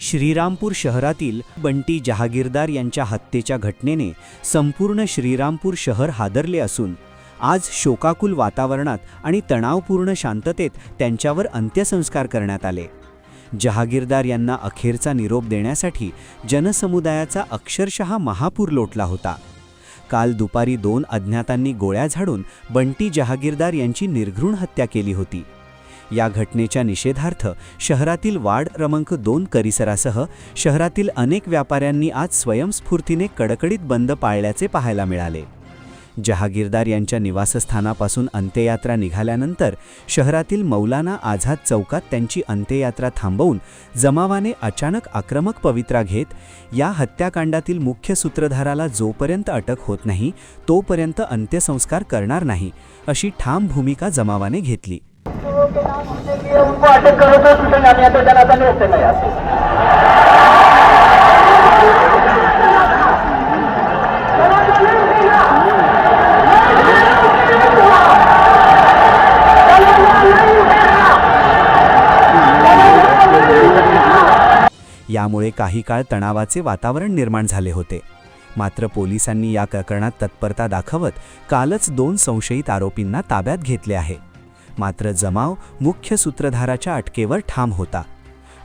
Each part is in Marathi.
श्रीरामपूर शहरातील बंटी जहागीरदार यांच्या हत्येच्या घटनेने संपूर्ण श्रीरामपूर शहर हादरले असून आज शोकाकुल वातावरणात आणि तणावपूर्ण शांततेत त्यांच्यावर अंत्यसंस्कार करण्यात आले. जहागीरदार यांना अखेरचा निरोप देण्यासाठी जनसमुदायाचा अक्षरशः महापूर लोटला होता. काल दुपारी दोन अज्ञातांनी गोळ्या झाडून बंटी जहागीरदार यांची निर्घृण हत्या केली होती. या घटनेच्या निषेधार्थ शहरातील वार्ड क्रमांक दोन परिसरासह शहरातील अनेक व्यापाऱ्यांनी आज स्वयंस्फूर्तीने कडकडीत बंद पाळल्याचे पाहायला मिळाले. जहागीरदार यांच्या निवासस्थानापासून अंत्ययात्रा निघाल्यानंतर शहरातील मौलाना आझाद चौकात त्यांची अंत्ययात्रा थांबवून जमावाने अचानक आक्रमक पवित्रा घेत या हत्याकांडातील मुख्य सूत्रधाराला जोपर्यंत अटक होत नाही तोपर्यंत अंत्यसंस्कार करणार नाही अशी ठाम भूमिका जमावाने घेतली. उनको अटक करो तो आम्ही आता नाही असं यामुळे काही काळ तणावाचे वातावरण निर्माण झाले होते. मात्र पोलिसांनी या प्रकरणात तत्परता दाखवत कालच दोन संशयित आरोपींना ताब्यात घेतले आहे. मात्र जमाव मुख्य सूत्रधाराच्या अटकेवर ठाम होता.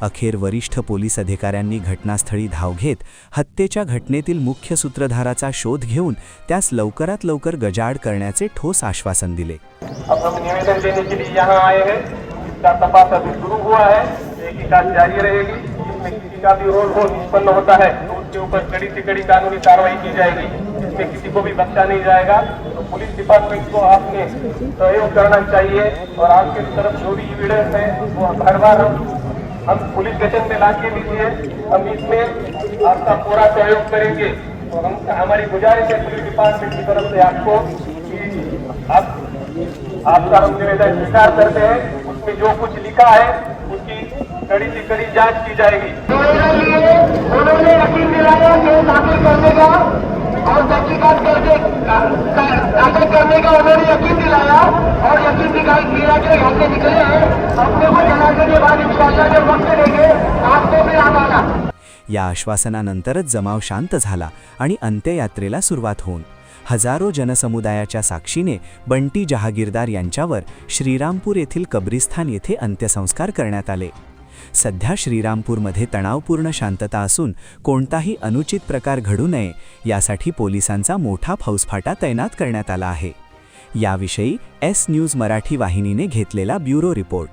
अखेर वरिष्ठ पोलीस अधिकाऱ्यांनी घटनास्थळी धाव घेत हत्येच्या घटनेतील मुख्य सूत्रधाराचा शोध घेऊन त्यास लवकरात लवकर गजाड करण्याचे ठोस आश्वासन दिले. तपास अभी हुआ है. जारी रहेगी. इसमें किसी का भी रोल हो निष्पन्न होता है. उसके ऊपर कड़ी से कड़ी कानूनी कार्रवाई की जाएगी। इसमें किसी को भी बख्शा नहीं जाएगा। तो पुलिस डिपार्टमेंट को आपने सहयोग करना चाहिए और आपके तरफ़ जो भी एविडेंस है, वो हर बार हम हम पुलिस स्टेशन में ला के लीजिए हम इसमें आपका पूरा सहयोग करेंगे। और हम, हमारी गुजारिश है पुलिस डिपार्टमेंट की तरफ़ से आपको आप आपका हम निवेदन स्वीकार करते हैं। उसमें जो कुछ लिखा है की कड़ी से कड़ी जांच की जाएगी उन्होंने यकीन दिलाया केस दाखिल करने का और तहकीकात करके दाखिल करने का उन्होंने यकीन दिलाया और यकीन दिखाई दिया कि घर से निकले हैं अपने को जनाजे के बाद इंशाला जब वक्त देंगे आपको भी याद आना या आश्वासनानंतरच जमाव शांत झाला आणि अंत्ययात्रेला सुरुवात होऊन. हजारो जनसमुदायाच्या साक्षीने बंटी जहागीरदार यांच्यावर श्रीरामपूर येथील कब्रिस्थान येथे अंत्यसंस्कार करण्यात आले. सध्या श्रीरामपूरमध्ये तणावपूर्ण शांतता असून कोणताही अनुचित प्रकार घडू नये यासाठी पोलिसांचा मोठा फौजफाटा तैनात करण्यात आला आहे. याविषयी एस न्यूज मराठी वाहिनीने घेतलेला ब्युरो रिपोर्ट.